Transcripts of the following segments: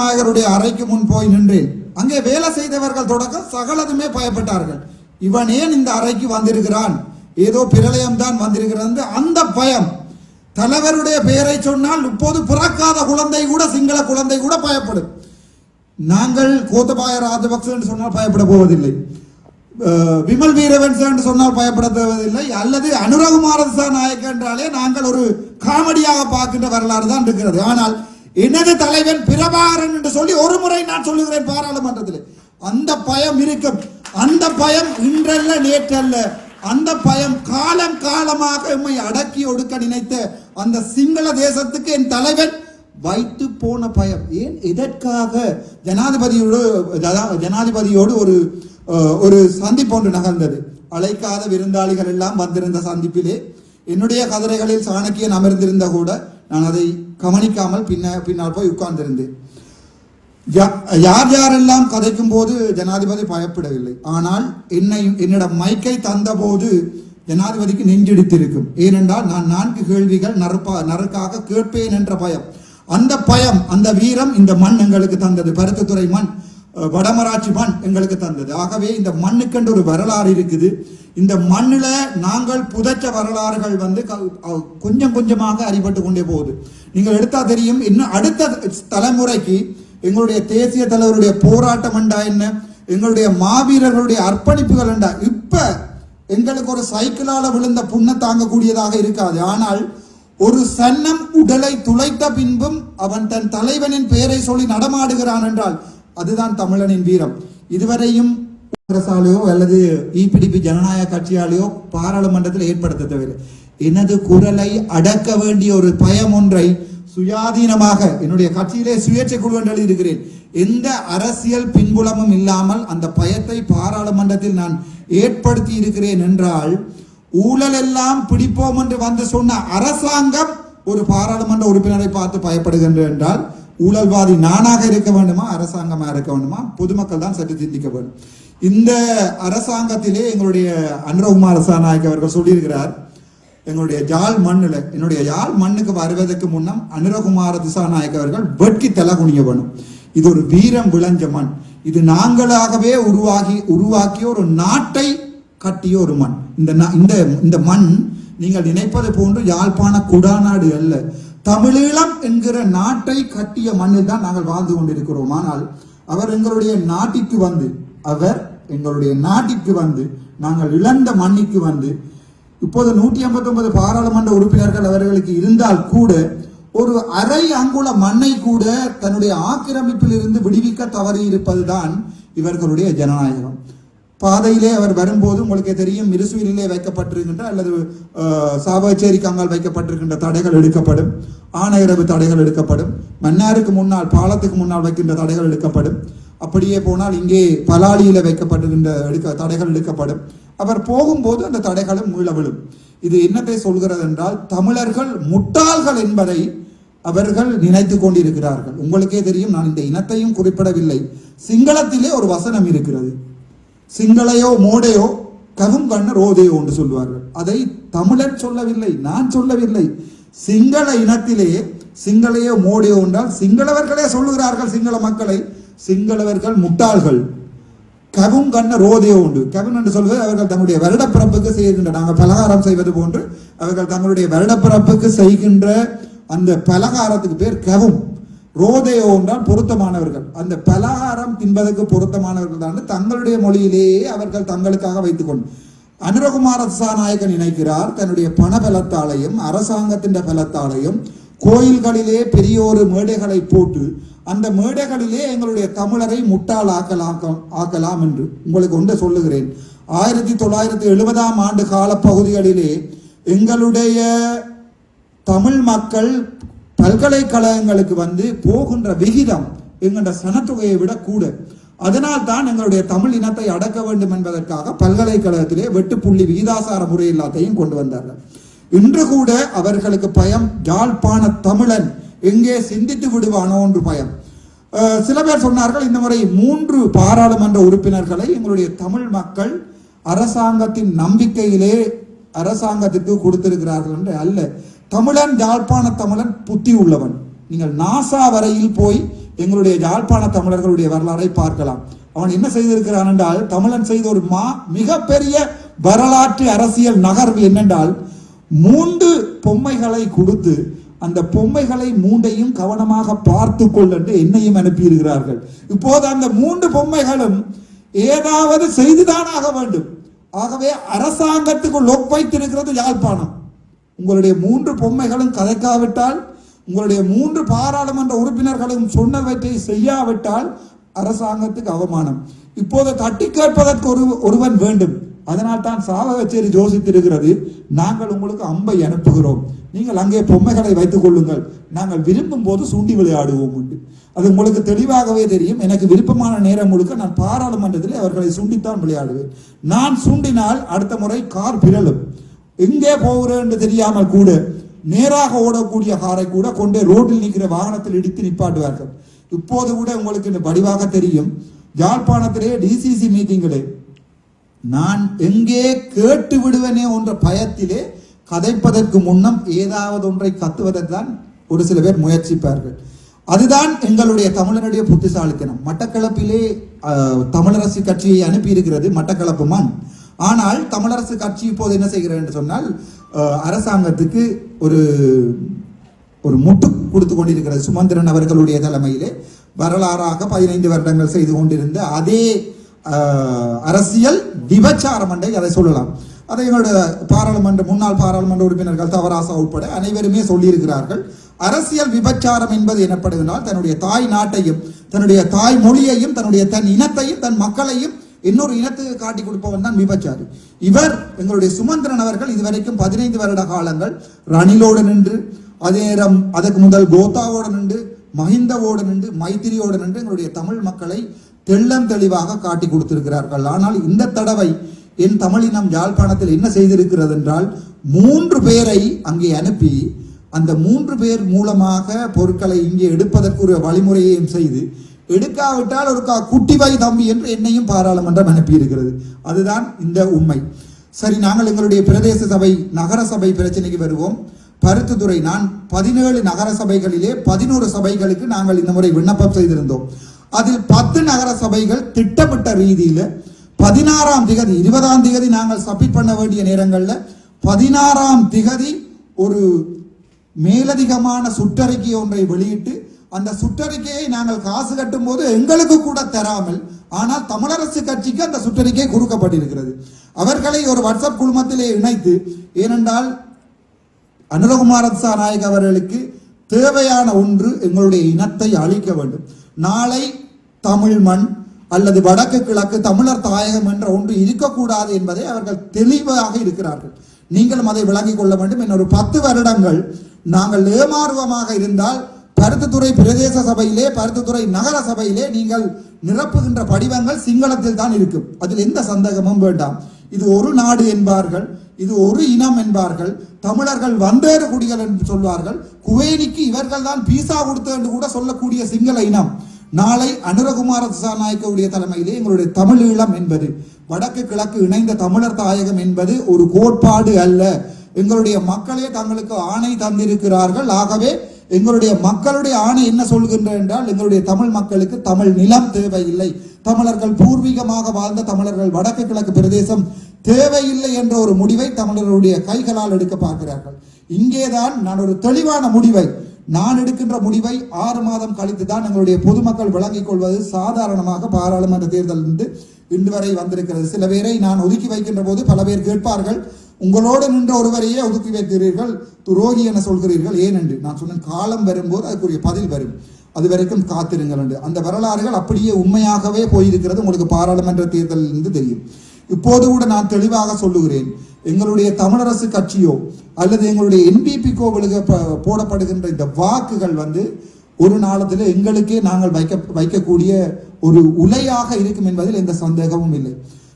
நாயகருடைய அறைக்கு முன் போய் நின்றேன் அங்கே வேலை செய்தவர்கள் தொடக்கம் சகலதுமே பயப்பட்டார்கள். இவன் ஏன் இந்த அறைக்கு வந்திருக்கிறான்? ஏதோ பிரளயம் தான் வந்திருக்கிறது. அந்த பயம். தலைவருடைய பெயரை சொன்னால் இப்போது பிறக்காத குழந்தை கூட சிங்கள குழந்தை கூட பயப்படும். நாங்கள் கோத்தபாய ராஜபக்ச என்று சொன்னால் பயப்பட போவதில்லை. விமல் வீரவன்ச என்று சொன்னால் பயப்பட தேவதில்லை அல்லது அனுரகுமார நாயக் என்றாலே நாங்கள் ஒரு காமெடியாக பார்க்கின்ற வரலாறு தான் இருக்கிறது. ஆனால் எனது தலைவன் பிரபாகரன் என்று சொல்லி ஒரு முறை நான் சொல்லுகிறேன் பாராளுமன்றத்தில். அந்த பயம் இருக்கும். அந்த பயம் இன்றல்ல நேற்றல்ல. அந்த பயம் காலம் காலமாக உண்மை அடக்கி ஒடுக்க நினைத்த அந்த சிங்கள தேசத்துக்கு என் தலைவன் வைத்து போன பயம். ஏன்? எதற்காக? ஜனாதிபதியோடு ஜனாதிபதியோடு ஒரு ஒரு சந்திப்பு ஒன்று நகர்ந்தது. அழைக்காத விருந்தாளிகள் எல்லாம் வந்திருந்த சந்திப்பிலே. என்னுடைய கதிரைகளில் சாணக்கியன் அமர்ந்திருந்த கூட நான் அதை கவனிக்காமல் பின்ன பின்னால் போய் உட்கார்ந்திருந்தேன். யார் யாரெல்லாம் கதைக்கும் போது ஜனாதிபதி பயப்படவில்லை. ஆனால் என்னை என்னிடம் மைக்கை தந்தபோது ஜனாதிபதிக்கு நெஞ்செடுத்திருக்கும். ஏனென்றால் நான் நான்கு கேள்விகள் நறுப்பா நறுக்காக கேட்பேன் என்ற பயம். அந்த பயம் அந்த வீரம் இந்த மண் எங்களுக்கு தந்தது. பருத்தித்துறை மண். வடமராட்சி மண் எங்களுக்கு தந்தது. ஆகவே இந்த மண்ணுக்கென்று ஒரு வரலாறு இருக்குது. இந்த மண்ணில் நாங்கள் புதைச்ச வரலாறுகள் வந்து க- கொஞ்சம் கொஞ்சமாக அறிபட்டு கொண்டே போகுது. நீங்கள் எடுத்தா தெரியும் இன்னும் அடுத்த தலைமுறைக்கு எங்களுடைய தேசிய தலைவருடைய போராட்டம் என்றா என்ன? எங்களுடைய மாவீரர்களுடைய அர்ப்பணிப்புகள் என்றா? இப்போ எங்களுக்கு ஒரு சைக்கிளால் விழுந்த புண்ணை தாங்கக்கூடியதாக இருக்காது. ஆனால் ஒரு சன்னம் உடலை துளைத்த பின்பும் அவன் தன் தலைவனின் பெயரை சொல்லி நடமாடுகிறான் என்றால் அதுதான் தமிழனின் வீரம். இதுவரையும் அரசாலேயோ அல்லது இபிடிபி ஜனநாயக கட்சியாலேயோ பாராளுமன்றத்தில் ஏற்படுத்த தவிர எனது குரலை அடக்க வேண்டிய ஒரு பயம் ஒன்றை சுயாதீனமாக என்னுடைய கட்சியிலே சுயேட்சை குழு என்று எழுதியிருக்கிறேன். எந்த அரசியல் பின்புலமும் இல்லாமல் அந்த பயத்தை பாராளுமன்றத்தில் நான் ஏற்படுத்தி இருக்கிறேன் என்றால் ஊழல் எல்லாம் பிடிப்போம் என்று வந்து சொன்ன அரசாங்கம் ஒரு பாராளுமன்ற உறுப்பினரை பார்த்து பயப்படுகின்ற என்றால் ஊழல்வாதி நானாக இருக்க வேண்டுமா அரசாங்கமாக இருக்க வேண்டுமா? பொதுமக்கள் தான் சற்று சிந்திக்க வேண்டும். இந்த அரசாங்கத்திலே எங்களுடைய அனுரகுமார் சாநாயக் அவர்கள் சொல்லியிருக்கிறார் எங்களுடைய யாழ் மண்ணில் என்னுடைய யாழ் மண்ணுக்கு வருவதற்கு முன்னம் அனுரகுமார திசாநாயக் அவர்கள் வெட்கி தலை குனிய வேணும். இது ஒரு வீரம் விளைஞ்ச மண். இது நாங்களாகவே உருவாகி உருவாக்கிய ஒரு நாட்டை கட்டிய ஒரு மண். இந்த இந்த இந்த மண் நீங்கள் நினைப்பது போன்று யாழ்ப்பாண குடாநாடு அல்ல. தமிழீழம் என்கிற நாட்டை கட்டிய மண்ணில் தான் நாங்கள் வாழ்ந்து கொண்டிருக்கிறோம். ஆனால் அவர் எங்களுடைய நாட்டிற்கு வந்து அவர் எங்களுடைய நாட்டிற்கு வந்து நாங்கள் இழந்த மண்ணிற்கு வந்து இப்போது நூற்றி ஐம்பத்தி ஒன்பது பாராளுமன்ற உறுப்பினர்கள் அவர்களுக்கு இருந்தால் கூட ஒரு அரை அங்குல மண்ணை கூட தன்னுடைய ஆக்கிரமிப்பில் இருந்து விடுவிக்க தவறி இருப்பதுதான் இவர்களுடைய ஜனநாயகம். பாதையிலே அவர் வரும்போது உங்களுக்கு தெரியும் மிருசுவிலே வைக்கப்பட்டிருக்கின்ற அல்லது சாபச்சேரி கங்கால் வைக்கப்பட்டிருக்கின்ற தடைகள் எடுக்கப்படும். ஆணையரவு தடைகள் எடுக்கப்படும். மன்னாருக்கு முன்னால் பாலத்துக்கு முன்னால் வைக்கின்ற தடைகள் எடுக்கப்படும். அப்படியே போனால் இங்கே பலாலியில் வைக்கப்பட்டிருக்கின்ற எடுக்க தடைகள் எடுக்கப்படும். அவர் போகும்போது அந்த தடைகளும் மீள விழும். இது என்னத்தை சொல்கிறது என்றால் தமிழர்கள் முட்டாள்கள் என்பதை அவர்கள் நினைத்து கொண்டிருக்கிறார்கள். உங்களுக்கே தெரியும் நான் இந்த இனத்தையும் குறிப்பிடவில்லை. சிங்களத்திலே ஒரு வசனம் இருக்கிறது. சிங்களையோ மோடையோ ககும் கண்ண ரோதையோ என்று சொல்வார்கள் அதை தமிழர் சொல்லவில்லை நான் சொல்லவில்லை. சிங்கள இனத்திலே சிங்களையோ மோடையோ என்றால் சிங்களவர்களே சொல்லுகிறார்கள் சிங்கள மக்களை. சிங்களவர்கள் முட்டாள்கள். கவும் கண்ண ரோதையோ உண்டு கவுன் என்று சொல்வது அவர்கள் தங்களுடைய வருடப்பிறப்புக்கு செய்கின்ற நாங்கள் பலகாரம் செய்வது போன்று அவர்கள் தங்களுடைய வருடப்பிறப்புக்கு செய்கின்ற அந்த பலகாரத்துக்கு பேர் கவும் ரோதையோ பொருத்தமானவர்கள். அந்த பலகாரம் தின்பதற்கு பொருத்தமானவர்கள் தான். தங்களுடைய மொழியிலேயே அவர்கள் தங்களுக்காக வைத்துக் கொண்டு அனுரகுமார நாயகன் நினைக்கிறார் தன்னுடைய பண பலத்தாலையும் அரசாங்கத்தின் பலத்தாலையும் கோயில்களிலே பெரிய ஒரு மேடைகளை போட்டு அந்த மேடைகளிலே எங்களுடைய தமிழரை முட்டாள் ஆக்கலாம் ஆக்கலாம் என்று உங்களுக்கு ஒன்று சொல்லுகிறேன். ஆயிரத்தி தொள்ளாயிரத்தி எழுபதாம் ஆண்டு கால பகுதிகளிலே எங்களுடைய தமிழ் மக்கள் பல்கலைக்கழகங்களுக்கு வந்து போகின்ற விகிதம் எங்களுடைய சனத்தொகையை விட கூட. அதனால் தான் எங்களுடைய தமிழ் இனத்தை அடக்க வேண்டும் என்பதற்காக பல்கலைக்கழகத்திலே வெட்டுப்புள்ளி விகிதாசார முறை எல்லாத்தையும் கொண்டு வந்தார்கள். இன்று கூட அவர்களுக்கு பயம் யாழ்ப்பாண தமிழன் எங்கே சிந்தித்து விடுவானோ என்று பயம். சில பேர் சொன்னார்கள் இந்த முறை மூன்று பாராளுமன்ற உறுப்பினர்களை எங்களுடைய தமிழ் மக்கள் அரசாங்கத்தின் நம்பிக்கையிலே அரசாங்கத்துக்கு கொடுத்திருக்கிறார்கள் என்று அல்ல. தமிழன் யாழ்ப்பாண தமிழன் புத்தி உள்ளவன். நீங்கள் நாசா வரையில் போய் எங்களுடைய யாழ்ப்பாண தமிழர்களுடைய வரலாறை பார்க்கலாம். அவன் என்ன செய்திருக்கிறான் என்றால் தமிழன் செய்த ஒரு மா மிகப்பெரிய வரலாற்று அரசியல் நகர்வு என்னென்றால் மூன்று பொம்மைகளை கொடுத்து அந்த பொம்மைகளை மூண்டையும் கவனமாக பார்த்து கொள் என்று என்னையும் அனுப்பியிருக்கிறார்கள். இப்போது அந்த மூன்று பொம்மைகளும் ஏதாவது செய்துதான் ஆக வேண்டும். ஆகவே அரசாங்கத்துக்கு லொக் வைத்திருக்கிறது யாழ்ப்பாணம். உங்களுடைய மூன்று பொம்மைகளும் கதைக்காவிட்டால் உங்களுடைய மூன்று பாராளுமன்ற உறுப்பினர்களும் சொன்னவற்றை செய்யாவிட்டால் அரசாங்கத்துக்கு அவமானம். இப்போது தட்டி கேட்பதற்கு ஒரு ஒருவன் வேண்டும். அதனால் தான் சாவகச்சேரி யோசித்திருக்கிறது நாங்கள் உங்களுக்கு அம்பை அனுப்புகிறோம். நீங்கள் அங்கே பொம்மைகளை வைத்துக் கொள்ளுங்கள். நாங்கள் விரும்பும் போது சூண்டி விளையாடுவோம் உண்டு. அது உங்களுக்கு தெளிவாகவே தெரியும். எனக்கு விருப்பமான நேரம் முழுக்க நான் பாராளுமன்றத்தில் அவர்களை சூண்டித்தான் விளையாடுவேன். நான் சூண்டினால் அடுத்த முறை கார் பிறலும். எங்கே போகிறேன்னு தெரியாமல் கூட நேராக ஓடக்கூடிய காரை கூட கொண்டே ரோட்டில் நிற்கிற வாகனத்தில் இடித்து நிப்பாட்டுவார்கள். இப்போது கூட உங்களுக்கு இந்த வடிவாக தெரியும். யாழ்ப்பாணத்திலே டிசிசி மீட்டிங்களே நான் எங்கே கேட்டு விடுவேனே என்ற பயத்திலே கதைப்பதற்கு முன்னம் ஏதாவது ஒன்றை கத்துவதற்கு தான் ஒரு சில பேர் முயற்சிப்பார்கள். அதுதான் எங்களுடைய தமிழனுடைய புத்திசாலித்தனம். மட்டக்களப்பிலே தமிழரசு கட்சியை அனுப்பி இருக்கிறது மட்டக்களப்பு மண். ஆனால் தமிழரசு கட்சி இப்போது என்ன செய்கிறேன் என்று சொன்னால் அரசாங்கத்துக்கு ஒரு ஒரு முட்டு கொடுத்து கொண்டிருக்கிறது. சுமந்திரன் அவர்களுடைய தலைமையிலே வரலாறாக பதினைந்து வருடங்கள் செய்து கொண்டிருந்த அதே அரசியல் விபச்சாரம் என்றை அதை சொல்லலாம். அதை எங்களுடைய பாராளுமன்ற முன்னாள் பாராளுமன்ற உறுப்பினர்கள் தவராசா உட்பட அனைவருமே சொல்லியிருக்கிறார்கள். அரசியல் விபச்சாரம் என்பது எனப்படுவதால் தன்னுடைய தாய் நாட்டையும் தன்னுடைய தாய் மொழியையும் தன்னுடைய தன் இனத்தையும் தன் மக்களையும் இன்னொரு இனத்துக்கு காட்டி கொடுப்பவன் தான் விபச்சாரி. இவர் எங்களுடைய சுமந்திரன் அவர்கள் இதுவரைக்கும் பதினைந்து வருட காலங்கள் ரணிலோடு நின்று அதே நேரம் அதற்கு முதல் கோத்தாவோடு நின்று மஹிந்தவோடு நின்று மைத்திரியோடு நின்று எங்களுடைய தமிழ் மக்களை தெள்ளம் தெளிவாக காட்டி கொடுத்திருக்கிறார்கள். ஆனால் இந்த தடவை என் தமிழினம் யாழ்ப்பாணத்தில் என்ன செய்திருக்கிறது என்றால் மூன்று பேரை அங்கே அனுப்பி அந்த மூன்று பேர் மூலமாக பொருட்களை இங்கே எடுப்பதற்கு ஒரு வழிமுறையையும் செய்து எடுக்காவிட்டால் ஒரு கா- தம்பி என்று என்னையும் பாராளுமன்றம் அனுப்பியிருக்கிறது. அதுதான் இந்த உண்மை. சரி நாங்கள் எங்களுடைய பிரதேச சபை நகர சபை பிரச்சனைக்கு வருவோம். பருத்துத்துறை நான் பதினேழு நகர சபைகளிலே பதினோரு சபைகளுக்கு நாங்கள் இந்த முறை விண்ணப்பம் செய்திருந்தோம். அதில் பத்து நகர சபைகள் திட்டமிட்ட ரீதியில் பதினாறாம் திகதி இருபதாம் திகதி நாங்கள் சப்மிட் பண்ண வேண்டிய நேரங்களில் பதினாறாம் திகதி ஒரு மேலதிகமான சுற்றறிக்கை ஒன்றை வெளியிட்டு அந்த சுற்றறிக்கையை நாங்கள் காசு கட்டும் போது எங்களுக்கு கூட தராமல் ஆனால் தமிழரசு கட்சிக்கு அந்த சுற்றறிக்கை கொடுக்கப்பட்டிருக்கிறது. அவர்களை ஒரு வாட்ஸ்அப் குழுமத்திலே இணைத்து ஏனென்றால் அனுரகுமார நாயக் அவர்களுக்கு தேவையான ஒன்று எங்களுடைய இனத்தை அழிக்க வேண்டும். நாளை தமிழ் மண் அல்லது வடக்கு கிழக்கு தமிழர் தாயகம் என்ற ஒன்று இருக்கக்கூடாது என்பதை அவர்கள் தெளிவாக இருக்கிறார்கள். நீங்களும் அதை விளங்கிக் கொள்ள வேண்டும். இன்னொரு பத்து வருடங்கள் நாங்கள் ஏமாறுவமாக இருந்தால் பருத்தித்துறை பிரதேச சபையிலே பருத்துத்துறை நகர சபையிலே நீங்கள் நிரப்புகின்ற படிவங்கள் சிங்களத்தில் தான் இருக்கும். அதில் எந்த சந்தேகமும் வேண்டாம். இது ஒரு நாடு என்பார்கள் இது ஒரு இனம் என்பார்கள் தமிழர்கள் வந்தேறு குடிகள் என்று சொல்வார்கள் குவேனிக்கு இவர்கள் தான் பீசா கொடுத்தது என்று கூட சொல்லக்கூடிய சிங்கள இனம். நாளை அனுரகுமார திசாநாயக்கவுடைய தலைமையிலே எங்களுடைய தமிழ் ஈழம் என்பது வடக்கு கிழக்கு இணைந்த தமிழர் தாயகம் என்பது ஒரு கோட்பாடு அல்ல. எங்களுடைய மக்களே தங்களுக்கு ஆணை தந்திருக்கிறார்கள். ஆகவே எங்களுடைய மக்களுடைய ஆணை என்ன சொல்கின்ற என்றால் எங்களுடைய தமிழ் மக்களுக்கு தமிழ் நிலம் தேவையில்லை. தமிழர்கள் பூர்வீகமாக வாழ்ந்த தமிழர்கள் வடக்கு கிழக்கு பிரதேசம் தேவையில்லை என்ற ஒரு முடிவை தமிழர்களுடைய கைகளால் எடுக்க பார்க்கிறார்கள். இங்கேதான் நான் ஒரு தெளிவான முடிவை நான் எடுக்கின்ற முடிவை ஆறு மாதம் கழித்து தான் எங்களுடைய பொதுமக்கள் விளங்கிக் கொள்வது சாதாரணமாக பாராளுமன்ற தேர்தல் இருந்து இன்று வரை வந்திருக்கிறது. சில பேரை நான் ஒதுக்கி வைக்கின்ற போது பல பேர் கேட்பார்கள் உங்களோடு நின்ற ஒருவரையே ஒதுக்கி வைக்கிறீர்கள் துரோகி என சொல்கிறீர்கள். ஏன் என்று நான் சொன்னேன் காலம் வரும்போது அதுக்குரிய பதில் வரும். அது வரைக்கும் காத்திருங்கள் என்று. அந்த வரலாறுகள் அப்படியே உண்மையாகவே போயிருக்கிறது. உங்களுக்கு பாராளுமன்ற தேர்தலிலிருந்து தெரியும். இப்போது கூட நான் தெளிவாக சொல்லுகிறேன் எங்களுடைய தமிழரசு கட்சியோ அல்லது எங்களுடைய என்பிபி கோவிலுக்கு போடப்படுகின்ற இந்த வாக்குகள் வந்து ஒரு நாளத்தில் எங்களுக்கே நாங்கள் வைக்க வைக்கக்கூடிய ஒரு உலையாக இருக்கும் என்பதில் எந்த சந்தேகமும் இல்லை.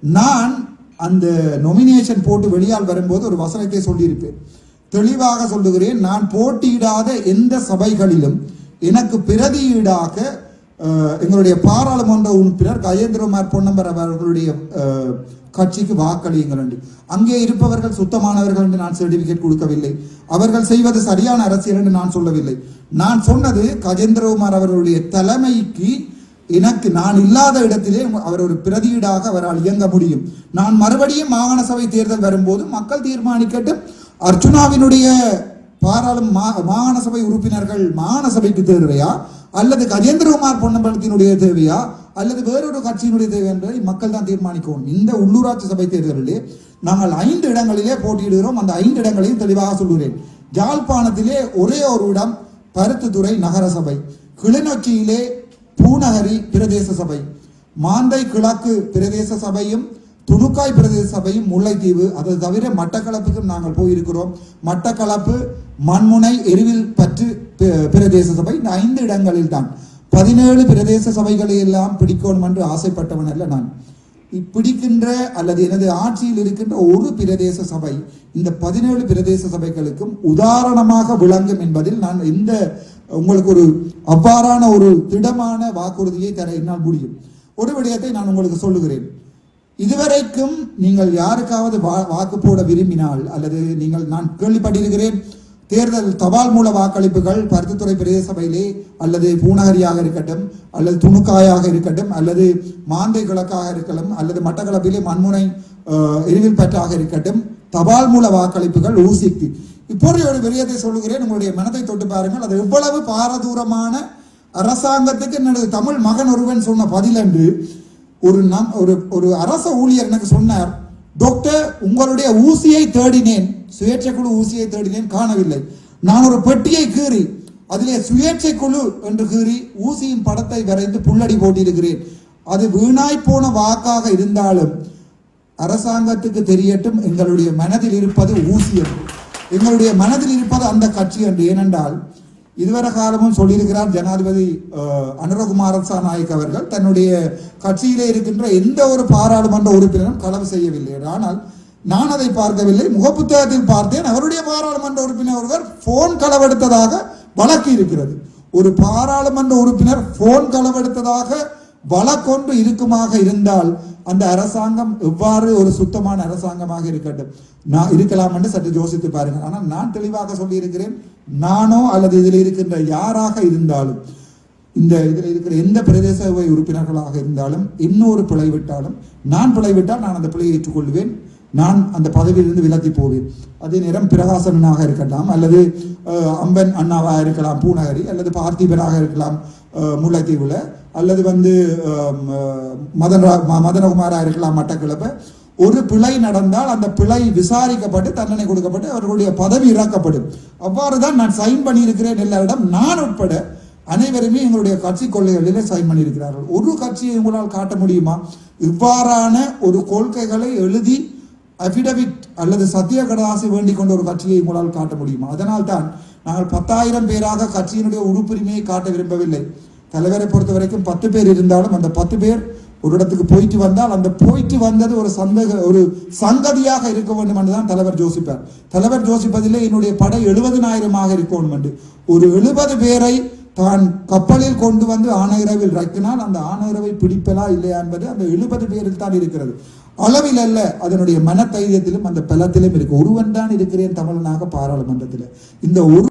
நான் அந்த நொமினேஷன் போட்டு வெளியால் வரும்போது ஒரு வசனத்தை சொல்லியிருப்பேன். தெளிவாக சொல்லுகிறேன் நான் போட்டியிடாத எந்த சபைகளிலும் எனக்கு பிரதியீடாக எங்களுடைய பாராளுமன்ற உறுப்பினர் கஜேந்திரகுமார் பொன்னம்பர் அவர்களுடைய கட்சிக்கு வாக்களியுங்கள் என்று. அங்கே இருப்பவர்கள் சுத்தமானவர்கள் என்று நான் சர்டிபிகேட் கொடுக்கவில்லை. அவர்கள் செய்வது சரியான அரசியல் என்று நான் சொல்லவில்லை. நான் சொன்னது கஜேந்திரகுமார் அவர்களுடைய தலைமைக்கு எனக்கு நான் இல்லாத இடத்திலே அவர் ஒரு பிரதியீடாக அவரால் இயங்க முடியும். நான் மறுபடியும் மாகாண சபை தேர்தல் வரும்போது மக்கள் தீர்மானிக்கட்டும் அர்ச்சுனாவினுடைய பாராளும் மா- மாகாண சபை உறுப்பினர்கள் மாகாண சபைக்கு தேர்வையா? அல்லது கஜேந்திரகுமார் பொன்னம்பலத்தினுடைய தேவையா? அல்லது வேறொரு கட்சியினுடைய தேவை என்பதை மக்கள் தான் தீர்மானிக்கவும் இந்த உள்ளூராட்சி சபை தேர்தலிலே நாங்கள் ஐந்து இடங்களிலே போட்டியிடுகிறோம். அந்த ஐந்து இடங்களையும் தெளிவாக சொல்லுகிறேன். யாழ்ப்பாணத்திலே ஒரே ஒரு இடம் பருத்துத்துறை நகரசபை. கிளிநொச்சியிலே பூநகரி பிரதேச சபை மாந்தை கிழக்கு பிரதேச சபையும் துணுக்காய் பிரதேச சபையும் முல்லைத்தீவு. அது தவிர மட்டக்களப்புக்கும் நாங்கள் போயிருக்கிறோம். மட்டக்களப்பு மண்முனை எருவில் பற்று பிரதேச சபை. இந்த ஐந்து இடங்களில் தான் பதினேழு பிரதேச சபைகளை எல்லாம் பிடிக்கணும் என்று ஆசைப்பட்டவன் அல்ல நான். பிடிக்கின்ற அல்லது எனது ஆட்சியில் இருக்கின்ற ஒரு பிரதேச சபை இந்த பதினேழு பிரதேச சபைகளுக்கும் உதாரணமாக விளங்கும் என்பதில் நான் எந்த உங்களுக்கு ஒரு அவ்வாறான ஒரு திடமான வாக்குறுதியை தர என்னால் முடியும். ஒரு விடயத்தை நான் உங்களுக்கு சொல்லுகிறேன். இதுவரைக்கும் நீங்கள் யாருக்காவது வா- வாக்கு போட விரும்பினால் அல்லது நீங்கள் நான் கேள்விப்பட்டிருக்கிறேன் தேர்தல் தபால் மூல வாக்களிப்புகள் பருத்தித்துறை பிரதேச சபையிலே அல்லது பூநகரியாக இருக்கட்டும் அல்லது துணுக்காயாக இருக்கட்டும் அல்லது மாந்தை கிழக்காக இருக்கலாம் அல்லது மட்டக்களப்பிலே மண்முனை எரிவில் பற்றாக இருக்கட்டும் தபால் மூல வாக்களிப்புகள் ஊசிக்கு. இப்பொழுது ஒரு விடயத்தை சொல்லுகிறேன். உங்களுடைய மனதை தொட்டு பாருங்கள். அது எவ்வளவு பாரதூரமான அரசாங்கத்துக்கு என்னுடைய தமிழ் மகன் ஒருவன் சொன்ன பதில் என்று ஒரு நம் ஒரு ஒரு அரச ஊழியர் எனக்கு சொன்னார் டாக்டர் உங்களுடைய ஊசியை தேடினேன். சுயேட்சை குழு ஊசியை தேடினேன் காணவில்லை. நான் ஒரு பெட்டியை கீறி அதிலே சுயேட்சை குழு என்று கீறி ஊசியின் படத்தை வரைந்து புல்லடி போட்டிருக்கிறேன். அது வீணாய் போன வாக்காக இருந்தாலும் அரசாங்கத்துக்கு தெரியட்டும். எங்களுடைய மனதில் இருப்பது ஊசி என்று. எங்களுடைய மனதில் இருப்பது அந்த கட்சி என்று. ஏனென்றால் இதுவரை காலமும் சொல்லியிருக்கிறார் ஜனாதிபதி அஹ், அனுரகுமார நாயக் அவர்கள் தன்னுடைய கட்சியிலே இருக்கின்ற எந்த ஒரு பாராளுமன்ற உறுப்பினரும் களவு செய்யவில்லை ஆனால் நான் அதை பார்க்கவில்லை முகப்புத்தகத்தில் பார்த்தேன் அவருடைய பாராளுமன்ற உறுப்பினர் ஒருவர் போன் களவெடுத்ததாக வழக்கு இருக்கிறது ஒரு பாராளுமன்ற உறுப்பினர் போன் களவெடுத்ததாக வழக்கொன்று இருக்குமாக இருந்தால் அந்த அரசாங்கம் எவ்வாறு ஒரு சுத்தமான அரசாங்கமாக இருக்கட்டும். நான் இருக்கலாம் என்று சற்று யோசித்து பாருங்கள். ஆனால் நான் தெளிவாக சொல்லியிருக்கிறேன் நானோ அல்லது இதில் இருக்கின்ற யாராக இருந்தாலும் இந்த இதில் இருக்கிற எந்த பிரதேச சபை உறுப்பினர்களாக இருந்தாலும் இன்னொரு பிழை விட்டாலும் நான் பிழை விட்டால் நான் அந்த பிழையை ஏற்றுக்கொள்வேன். நான் அந்த பதவியிலிருந்து விலகி போவேன். அதே நேரம் பிரகாசனாக இருக்கலாம் அல்லது அம்பன் அண்ணாவாக இருக்கலாம் பூநகரி அல்லது பார்த்திபனாக இருக்கலாம் அஹ், முல்லைத்தீவுல அல்லது வந்து அஹ், ம- மதன் ரா- இருக்கலாம் மட்டக்கிழப்பு ஒரு பிழை நடந்தால் அந்த பிழை விசாரிக்கப்பட்டு தண்டனை கொடுக்கப்பட்டு அவர்களுடைய பதவி இறக்கப்படும். அவ்வாறு தான் நான் சைன் பண்ணியிருக்கிறேன் எல்லாரிடம். நான் உட்பட அனைவருமே எங்களுடைய கட்சி கொள்கைகளிலே சைன் பண்ணியிருக்கிறார்கள். ஒரு கட்சியை உங்களால் காட்ட முடியுமா? இவ்வாறான ஒரு கொள்கைகளை எழுதி அபிடவிட் அல்லது சத்திய கடதாசி வேண்டிக் கொண்ட ஒரு கட்சியை உங்களால் காட்ட முடியுமா? அதனால் தான் நாங்கள் பத்தாயிரம் பேராக கட்சியினுடைய உறுப்புரிமையை காட்ட விரும்பவில்லை. தலைவரை பொறுத்த வரைக்கும் பத்து பேர் இருந்தாலும் அந்த பத்து பேர் ஒரு இடத்துக்கு போயிட்டு வந்தால் அந்த போயிட்டு வந்தது ஒரு சந்தக ஒரு சங்கதியாக இருக்க வேண்டும் என்றுதான் தலைவர் ஜோசிப்பார் தலைவர் ஜோசிப்பதிலே என்னுடைய படை எழுபதினாயிரமாக இருக்கணும் என்று. ஒரு எழுபது பேரை தான் கப்பலில் கொண்டு வந்து ஆணையரவில் இறக்கினால் அந்த ஆணையரவை பிடிப்பலா இல்லையா என்பது அந்த எழுபது பேரில் தான் இருக்கிறது. அளவில் அல்ல அதனுடைய மனதைரியத்திலும் அந்த பலத்திலும் இருக்கு. ஒருவன் தான் இருக்கிறேன் தமிழனாக பாராளுமன்றத்தில். இந்த ஒரு